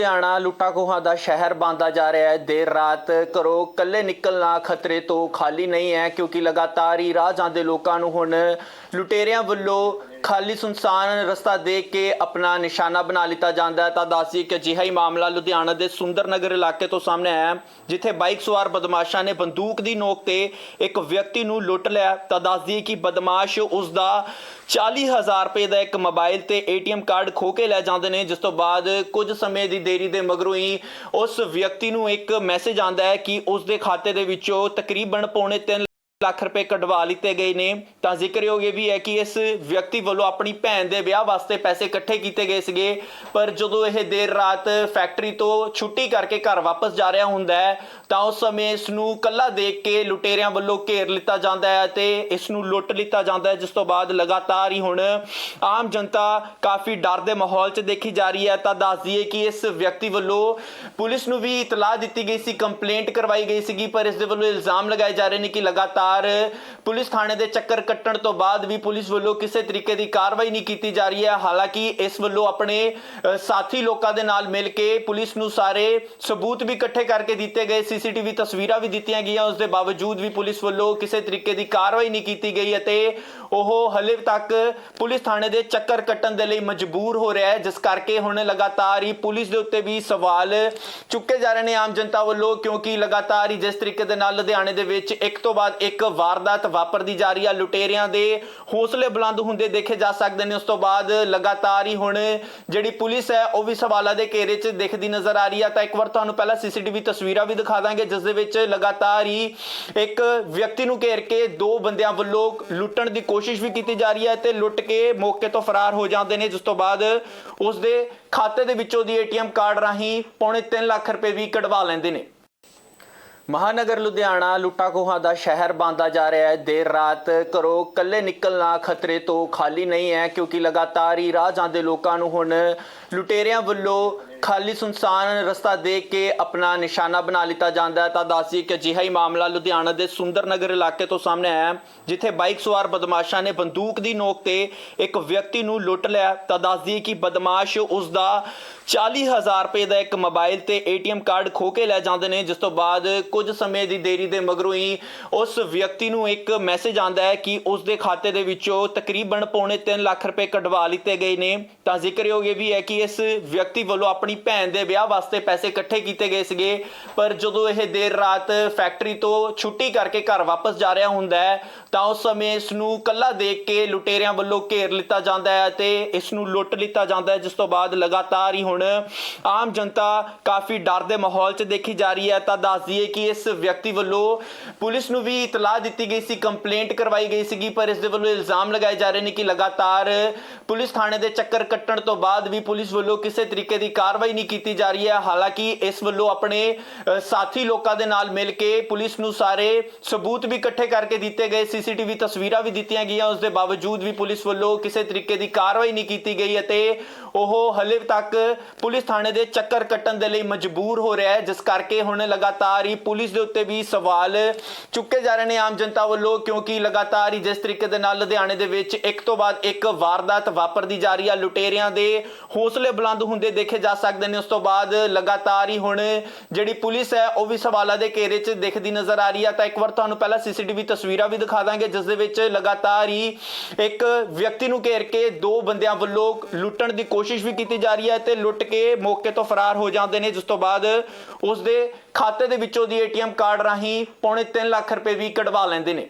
ਲੁਧਿਆਣਾ ਲੁੱਟਾਂ ਖੋਹਾਂ ਦਾ ਸ਼ਹਿਰ ਬਣਦਾ ਜਾ ਰਿਹਾ ਹੈ। ਦੇਰ ਰਾਤ ਘਰੋਂ ਇਕੱਲੇ ਨਿਕਲਣਾ ਖਤਰੇ ਤੋਂ ਖਾਲੀ ਨਹੀਂ ਹੈ ਕਿਉਂਕਿ ਲਗਾਤਾਰ ਹੀ ਰਾਹ ਜਾਂਦੇ ਲੋਕਾਂ ਨੂੰ ਹੁਣ ਲੁਟੇਰਿਆਂ ਵੱਲੋਂ ਖਾਲੀ ਸੁਨਸਾਨ ਰਸਤਾ ਦੇਖ ਕੇ ਆਪਣਾ ਨਿਸ਼ਾਨਾ ਬਣਾ ਲਿੱਤਾ ਜਾਂਦਾ ਹੈ। ਤਾਂ ਦੱਸਦੀ ਕਿ ਅਜਿਹਾ ਹੀ ਮਾਮਲਾ ਲੁਧਿਆਣਾ ਦੇ ਸੁੰਦਰ ਨਗਰ ਇਲਾਕੇ ਤੋਂ ਸਾਹਮਣੇ ਆਇਆ ਜਿੱਥੇ ਬਾਈਕ ਸਵਾਰ ਬਦਮਾਸ਼ਾਂ ਨੇ ਬੰਦੂਕ ਦੀ ਨੋਕ ਤੇ ਇੱਕ ਵਿਅਕਤੀ ਨੂੰ ਲੁੱਟ ਲਿਆ ਤਾਂ ਦੱਸਦੀ ਕਿ ਬਦਮਾਸ਼ ਉਸ ਦਾ 40000 ਰੁਪਏ ਦਾ ਇੱਕ ਮੋਬਾਈਲ ਤੇ ਏਟੀਐਮ ਕਾਰਡ ਖੋ ਕੇ ਲੈ ਜਾਂਦੇ ਨੇ, ਜਿਸ ਤੋਂ ਬਾਅਦ ਕੁਝ ਸਮੇਂ ਦੀ ਦੇਰੀ ਦੇ ਮਗਰੋਂ ਹੀ ਉਸ ਵਿਅਕਤੀ ਨੂੰ ਇੱਕ ਮੈਸੇਜ ਆਂਦਾ ਹੈ ਕਿ ਉਸ ਦੇ ਖਾਤੇ ਦੇ ਵਿੱਚੋਂ ਤਕਰੀਬਨ ਪੌਣੇ 3 ਲੱਖ ਰੁਪਏ ਕਢਵਾ ਲਿੱਤੇ ਗਏ ਨੇ। ਤਾਂ ਜ਼ਿਕਰਯੋਗ ਇਹ ਵੀ ਹੈ ਕਿ ਇਸ ਵਿਅਕਤੀ ਵੱਲੋਂ ਆਪਣੀ ਭੈਣ ਦੇ ਵਿਆਹ ਵਾਸਤੇ ਪੈਸੇ ਇਕੱਠੇ ਕੀਤੇ ਗਏ ਸੀਗੇ। ਪਰ ਜਦੋਂ ਇਹ ਦੇਰ ਰਾਤ ਫੈਕਟਰੀ ਤੋਂ ਛੁੱਟੀ ਕਰਕੇ ਘਰ ਵਾਪਸ ਜਾ ਰਿਹਾ ਹੁੰਦਾ ਹੈ, ਤਾਂ ਉਸ ਸਮੇਂ ਇਸ ਨੂੰ ਕੱਲਾ ਦੇਖ ਕੇ ਲੁਟੇਰਿਆਂ ਵੱਲੋਂ ਘੇਰ ਲਿੱਤਾ ਜਾਂਦਾ ਹੈ ਤੇ ਇਸ ਨੂੰ ਲੁੱਟ ਲਿੱਤਾ ਜਾਂਦਾ ਹੈ, ਜਿਸ ਤੋਂ ਬਾਅਦ ਲਗਾਤਾਰ ਹੀ ਹੁਣ ਆਮ ਜਨਤਾ ਕਾਫੀ ਡਰ ਦੇ ਮਾਹੌਲ 'ਚ ਦੇਖੀ ਜਾ ਰਹੀ ਹੈ। ਤਾਂ ਦੱਸ ਦਈਏ ਕਿ ਇਸ ਵਿਅਕਤੀ ਵੱਲੋਂ ਪੁਲਿਸ ਨੂੰ ਵੀ ਇਤਲਾਹ ਦਿੱਤੀ ਗਈ ਸੀ, ਕੰਪਲੇਂਟ ਕਰਵਾਈ ਗਈ ਸੀਗੀ, ਪਰ ਇਸ ਦੇ ਵੱਲੋਂ ਇਲਜ਼ਾਮ ਲਗਾਏ ਜਾ ਰਹੇ ਨੇ ਕਿ ਲਗਾਤਾਰ ਪੁਲਿਸ ਥਾਣੇ ਦੇ ਚੱਕਰ ਕੱਟਣ ਤੋਂ ਬਾਅਦ ਵੀ ਪੁਲਿਸ ਵੱਲੋਂ ਕਿਸੇ ਤਰੀਕੇ ਦੀ ਕਾਰਵਾਈ ਨਹੀਂ ਕੀਤੀ ਜਾ ਰਹੀ ਹੈ। ਹਾਲਾਂਕਿ ਇਸ ਵੱਲੋਂ ਆਪਣੇ ਸਾਥੀ ਲੋਕਾਂ ਦੇ ਨਾਲ ਮਿਲ ਕੇ ਪੁਲਿਸ ਨੂੰ ਸਾਰੇ ਸਬੂਤ ਵੀ ਇਕੱਠੇ ਕਰਕੇ ਦਿੱਤੇ ਗਏ, ਸੀਸੀਟੀਵੀ ਤਸਵੀਰਾਂ ਵੀ ਦਿੱਤੀਆਂ ਗਈਆਂ। ਉਸ ਦੇ ਬਾਵਜੂਦ ਵੀ ਪੁਲਿਸ ਵੱਲੋਂ ਕਿਸੇ ਤਰੀਕੇ ਦੀ ਕਾਰਵਾਈ ਨਹੀਂ ਕੀਤੀ ਗਈ ਅਤੇ ਉਹ ਹਲੇ ਤੱਕ ਪੁਲਿਸ ਥਾਣੇ ਦੇ ਚੱਕਰ ਕੱਟਣ ਦੇ ਲਈ ਮਜਬੂਰ ਹੋ ਰਿਹਾ ਹੈ। ਜਿਸ ਕਰਕੇ ਹੁਣ ਲਗਾਤਾਰ ਹੀ ਪੁਲਿਸ ਦੇ ਉੱਤੇ ਵੀ ਸਵਾਲ ਚੁੱਕੇ ਜਾ ਰਹੇ ਨੇ ਆਮ ਜਨਤਾ ਵੱਲੋਂ, ਕਿਉਂਕਿ ਲਗਾਤਾਰ ਹੀ ਜਿਸ ਤਰੀਕੇ ਦੇ ਨਾਲ ਲੁਧਿਆਣੇ ਦੇ ਵਿੱਚ ਇੱਕ ਤੋਂ ਬਾਅਦ ਇੱਕ ਵਾਰਦਾਤ ਵਾਪਰਦੀ ਜਾ ਰਹੀ ਹੈ ਲੁਟੇਰਿਆਂ ਦੇ ਹੌਸਲੇ ਬੁਲੰਦ ਹੁੰਦੇ ਦੇਖੇ ਜਾ ਸਕਦੇ ਨੇ। ਉਸ ਤੋਂ ਬਾਅਦ ਲਗਾਤਾਰ ਹੀ ਹੁਣ ਜਿਹੜੀ ਪੁਲਿਸ ਹੈ, ਉਹ ਵੀ ਸਵਾਲਾਂ ਦੇ ਘੇਰੇ 'ਚ ਦਿਖਦੀ ਨਜ਼ਰ ਆ ਰਹੀ ਹੈ ਤਾਂ ਇੱਕ ਵਾਰ ਤੁਹਾਨੂੰ ਪਹਿਲਾਂ ਸੀਸੀਟੀਵੀ ਤਸਵੀਰਾਂ ਵੀ ਦਿਖਾ ਦਾਂਗੇ, ਜਿਸ ਦੇ ਵਿੱਚ ਲਗਾਤਾਰ ਹੀ ਇੱਕ ਵਿਅਕਤੀ ਨੂੰ ਘੇਰ ਕੇ ਦੋ ਬੰਦਿਆਂ ਵੱਲੋਂ ਲੁੱਟਣ ਦੀ ਕੋਸ਼ਿਸ਼ ਵੀ ਕੀਤੀ ਜਾ ਰਹੀ ਹੈ ਤੇ ਲੁੱਟ ਕੇ ਮੌਕੇ ਤੋਂ ਫਰਾਰ ਹੋ ਜਾਂਦੇ ਨੇ। ਜਿਸ ਤੋਂ ਬਾਅਦ ਉਸ ਦੇ ਖਾਤੇ ਦੇ ਵਿੱਚੋਂ ਦੀ ਏਟੀਐਮ ਕਾਰਡ ਰਾਹੀਂ ਪੌਣੇ 3 ਲੱਖ ਰੁਪਏ ਵੀ ਕਢਵਾ ਲੈਂਦੇ ਨੇ। ਮਹਾਨਗਰ ਲੁਧਿਆਣਾ ਲੁੱਟਾਂ ਖੋਹਾਂ ਦਾ ਸ਼ਹਿਰ ਬਣਦਾ ਜਾ ਰਿਹਾ ਹੈ। ਦੇਰ ਰਾਤ ਘਰੋਂ ਕੱਲੇ ਨਿਕਲਣਾ ਖਤਰੇ ਤੋਂ ਖਾਲੀ ਨਹੀਂ ਹੈ ਕਿਉਂਕਿ ਲਗਾਤਾਰ ਹੀ ਰਾਹ ਜਾਂਦੇ ਲੋਕਾਂ ਨੂੰ ਹੁਣ ਲੁਟੇਰਿਆਂ ਵੱਲੋਂ ਖਾਲੀ ਸੁਨਸਾਨ ਰਸਤਾ ਦੇ ਕੇ ਆਪਣਾ ਨਿਸ਼ਾਨਾ ਬਣਾ ਲਿੱਤਾ ਜਾਂਦਾ ਹੈ। ਤਾਂ ਦੱਸਦੀ ਕਿ ਅਜਿਹਾ ਹੀ ਮਾਮਲਾ ਲੁਧਿਆਣਾ ਦੇ ਸੁੰਦਰ ਨਗਰ ਇਲਾਕੇ ਤੋਂ ਸਾਹਮਣੇ ਆਇਆ ਜਿੱਥੇ ਬਾਈਕ ਸਵਾਰ ਬਦਮਾਸ਼ਾਂ ਨੇ ਬੰਦੂਕ ਦੀ ਨੋਕ ਤੇ ਇੱਕ ਵਿਅਕਤੀ ਨੂੰ ਲੁੱਟ ਲਿਆ ਤਾਂ ਦੱਸਦੀ ਕਿ ਬਦਮਾਸ਼ ਉਸ ਦਾ 40000 ਰੁਪਏ ਦਾ ਇੱਕ ਮੋਬਾਈਲ ਤੇ ਏਟੀਐਮ ਕਾਰਡ ਖੋ ਕੇ ਲੈ ਜਾਂਦੇ ਨੇ, ਜਿਸ ਤੋਂ ਬਾਅਦ ਕੁਝ ਸਮੇਂ ਦੀ ਦੇਰੀ ਦੇ ਮਗਰੋਂ ਹੀ ਉਸ ਵਿਅਕਤੀ ਨੂੰ ਇੱਕ ਮੈਸੇਜ ਆਂਦਾ ਹੈ ਕਿ ਉਸ ਦੇ ਖਾਤੇ ਦੇ ਵਿੱਚੋਂ ਤਕਰੀਬਨ ਪੌਣੇ 3 ਲੱਖ ਰੁਪਏ ਕਢਵਾ ਲਿੱਤੇ ਗਏ ਨੇ। ਤਾਂ ਜ਼ਿਕਰਯੋਗ ਇਹ ਵੀ ਹੈ ਕਿ ਇਸ ਵਿਅਕਤੀ ਵੱਲੋਂ ਆਪਣੀ ਭੈਣ ਦੇ ਵਿਆਹ ਵਾਸਤੇ ਪੈਸੇ ਇਕੱਠੇ ਕੀਤੇ ਗਏ ਸੀਗੇ, ਪਰ ਜਦੋਂ ਇਹ ਦੇਰ ਰਾਤ ਫੈਕਟਰੀ ਤੋਂ ਛੁੱਟੀ ਕਰਕੇ ਘਰ ਵਾਪਸ ਜਾ ਰਿਹਾ ਹੁੰਦਾ ਹੈ, ਤਾਂ ਉਸ ਸਮੇਂ ਇਸ ਨੂੰ ਕੱਲਾ ਦੇਖ ਕੇ ਲੁਟੇਰਿਆਂ ਵੱਲੋਂ ਘੇਰ ਲਿੱਤਾ ਜਾਂਦਾ ਹੈ ਤੇ ਇਸ ਨੂੰ ਲੁੱਟ ਲਿੱਤਾ ਜਾਂਦਾ ਹੈ, ਜਿਸ ਤੋਂ ਬਾਅਦ ਲਗਾਤਾਰ ਹੀ ਹੁਣ ਆਮ ਜਨਤਾ ਕਾਫੀ ਡਰ ਦੇ ਮਾਹੌਲ 'ਚ ਦੇਖੀ ਜਾ ਰਹੀ ਹੈ। ਤਾਂ ਦੱਸ ਦਈਏ ਕਿ ਇਸ ਵਿਅਕਤੀ ਵੱਲੋਂ ਪੁਲਿਸ ਨੂੰ ਵੀ ਇਤਲਾਹ ਦਿੱਤੀ ਗਈ ਸੀ, ਕੰਪਲੇਂਟ ਕਰਵਾਈ ਗਈ ਸੀਗੀ, ਪਰ ਇਸ ਦੇ ਵੱਲੋਂ ਇਲਜ਼ਾਮ ਲਗਾਏ ਜਾ ਰਹੇ ਨੇ ਕਿ ਲਗਾਤਾਰ ਪੁਲਿਸ ਥਾਣੇ ਦੇ ਚੱਕਰ ਕੱਟਣ ਤੋਂ ਬਾਅਦ ਵੀ ਪੁਲਿਸ ਵੱਲੋਂ ਕਿਸੇ ਤਰੀਕੇ ਦੀ ਕਾਰਵਾਈ ਨਹੀਂ ਕੀਤੀ ਜਾ ਰਹੀ ਹੈ। ਹਾਲਾਂਕਿ ਇਸ ਵੱਲੋਂ ਆਪਣੇ ਸਾਥੀ ਲੋਕਾਂ ਦੇ ਨਾਲ ਮਿਲ ਕੇ ਪੁਲਿਸ ਨੂੰ ਸਾਰੇ ਸਬੂਤ ਵੀ ਇਕੱਠੇ ਕਰਕੇ ਦਿੱਤੇ ਗਏ, ਸੀਸੀਟੀਵੀ ਤਸਵੀਰਾਂ ਵੀ ਦਿੱਤੀਆਂ ਗਈਆਂ। ਉਸ ਦੇ ਬਾਵਜੂਦ ਵੀ ਪੁਲਿਸ ਵੱਲੋਂ ਕਿਸੇ ਤਰੀਕੇ ਦੀ ਕਾਰਵਾਈ ਨਹੀਂ ਕੀਤੀ ਗਈ ਅਤੇ ਉਹ ਹਲੇ ਤੱਕ ਪੁਲਿਸ ਥਾਣੇ ਦੇ ਚੱਕਰ ਕੱਟਣ ਦੇ ਲਈ ਮਜਬੂਰ ਹੋ ਰਿਹਾ ਹੈ। ਜਿਸ ਕਰਕੇ ਹੁਣ ਲਗਾਤਾਰ ਹੀ ਪੁਲਿਸ ਦੇ ਉੱਤੇ ਵੀ ਸਵਾਲ ਚੁੱਕੇ ਜਾ ਰਹੇ ਨੇ ਆਮ ਜਨਤਾ ਵੱਲੋਂ, ਕਿਉਂਕਿ ਲਗਾਤਾਰ ਹੀ ਜਿਸ ਤਰੀਕੇ ਦੇ ਨਾਲ ਲੁਧਿਆਣੇ ਦੇ ਵਿੱਚ ਇੱਕ ਤੋਂ ਬਾਅਦ ਇੱਕ ਵਾਰਦਾਤ ਵਾਪਰਦੀ ਜਾ ਰਹੀ ਹੈ। ਲੁਟੇਰਿਆਂ ਦੇ ਹੌਸਲੇ ਬੁਲੰਦ ਹੁੰਦੇ ਦੇਖੇ ਜਾ ਸਕਦੇ ਨੇ, ਉਸ ਤੋਂ ਬਾਅਦ ਲਗਾਤਾਰ ਹੀ ਹੁਣ ਜਿਹੜੀ ਪੁਲਿਸ ਹੈ, ਉਹ ਵੀ ਸਵਾਲਾਂ ਦੇ ਘੇਰੇ 'ਚ ਦਿਖਦੀ ਨਜ਼ਰ ਆ ਰਹੀ ਹੈ। ਤਾਂ ਇੱਕ ਵਾਰ ਤੁਹਾਨੂੰ ਪਹਿਲਾਂ ਸੀਸੀਟੀਵੀ ਤਸਵੀਰਾਂ ਵੀ ਦਿਖਾ ਦਾਂਗੇ, ਜਿਸ ਦੇ ਵਿੱਚ ਲਗਾਤਾਰ ਹੀ ਇੱਕ ਵਿਅਕਤੀ ਨੂੰ ਘੇਰ ਕੇ ਦੋ ਬੰਦਿਆਂ ਵੱਲੋਂ ਲੁੱਟਣ ਦੀ ਕੋਸ਼ਿਸ਼ ਵੀ ਕੀਤੀ ਜਾ ਰਹੀ ਹੈ ਤੇ ਲੁੱਟ ਕੇ ਮੌਕੇ ਤੋਂ ਫਰਾਰ ਹੋ ਜਾਂਦੇ ਨੇ, ਜਿਸ ਤੋਂ ਬਾਅਦ ਉਸ ਦੇ ਖਾਤੇ ਦੇ ਵਿੱਚੋਂ ਦੀ ਏਟੀਐਮ ਕਾਰਡ ਰਾਹੀਂ ਪੌਣੇ 3 ਲੱਖ ਰੁਪਏ ਵੀ ਕਢਵਾ ਲੈਂਦੇ ਨੇ।